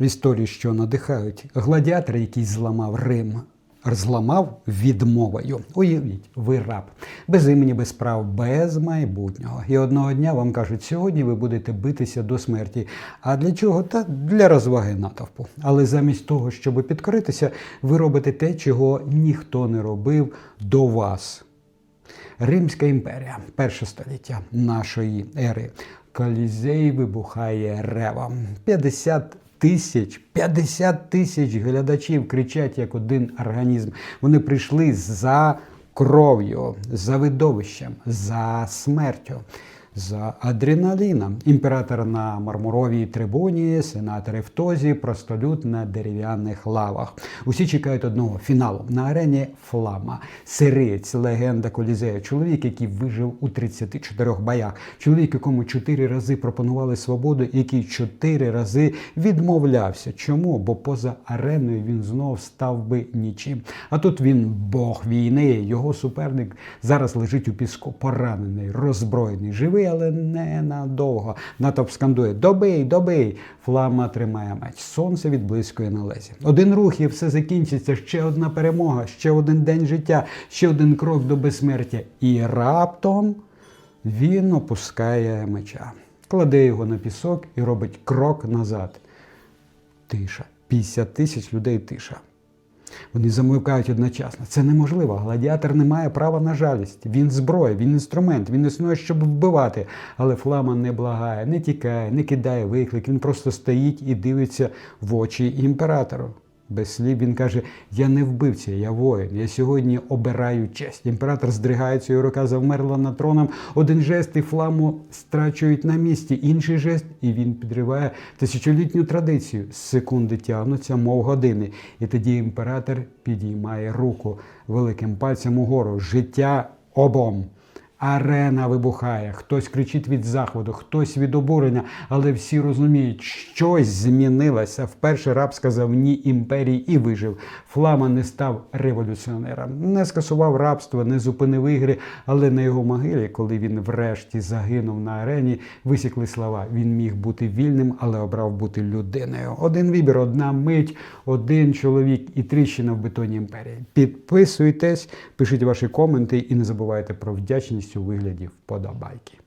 Історії, що надихають. Гладіатор, який зламав Рим, зламав відмовою. Уявіть, ви раб, без імені, без прав, без майбутнього. І одного дня вам кажуть, сьогодні ви будете битися до смерті. А для чого? Та для розваги натовпу. Але замість того, щоб підкоритися, ви робите те, чого ніхто не робив до вас. Римська імперія, перше століття нашої ери. Колізей вибухає ревом. 50 тисяч, 50 тисяч глядачів кричать як один організм. Вони прийшли за кров'ю, за видовищем, за смертю. За адреналіном. Імператор на мармуровій трибуні, сенатори в тозі, простолюд на дерев'яних лавах. Усі чекають одного фіналу. На арені Флама, сириць, легенда Колізею, чоловік, який вижив у 34 боях, чоловік, якому чотири рази пропонували свободу, який чотири рази відмовлявся. Чому? Бо поза ареною він знов став би нічим. А тут він Бог війни. Його суперник зараз лежить у піску, поранений, роззброєний, живий, але ненадовго. Натовп скандує: Добий, добий! Флама тримає меч. Сонце відблискує на лезі. Один рух і все закінчиться. Ще одна перемога, ще один день життя, ще один крок до безсмертя. І раптом він опускає меча, кладе його на пісок і робить крок назад. Тиша. 50 тисяч людей тиша. Вони замовкають одночасно. Це неможливо. Гладіатор не має права на жалість. Він зброя, він інструмент, він існує, щоб вбивати. Але Флама не благає, не тікає, не кидає виклик. Він просто стоїть і дивиться в очі імператору. Без слів він каже: Я не вбивця, я воїн. Я сьогодні обираю честь. Імператор здригається, його рука завмерла над троном. Один жест і фламу страчують на місці, інший жест, і він підриває тисячолітню традицію. Секунди тягнуться, мов години. І тоді імператор підіймає руку великим пальцем угору. Життя обом. Арена вибухає, хтось кричить від заходу, хтось від обурення, але всі розуміють, щось змінилося. Вперше раб сказав ні імперії і вижив. Флама не став революціонером, не скасував рабство, не зупинив ігри, але на його могилі, коли він врешті загинув на арені, висікли слова. Він міг бути вільним, але обрав бути людиною. Один вибір, одна мить, один чоловік і тріщина в бетоні імперії. Підписуйтесь, пишіть ваші коменти і не забувайте про вдячність у вигляді вподобайки.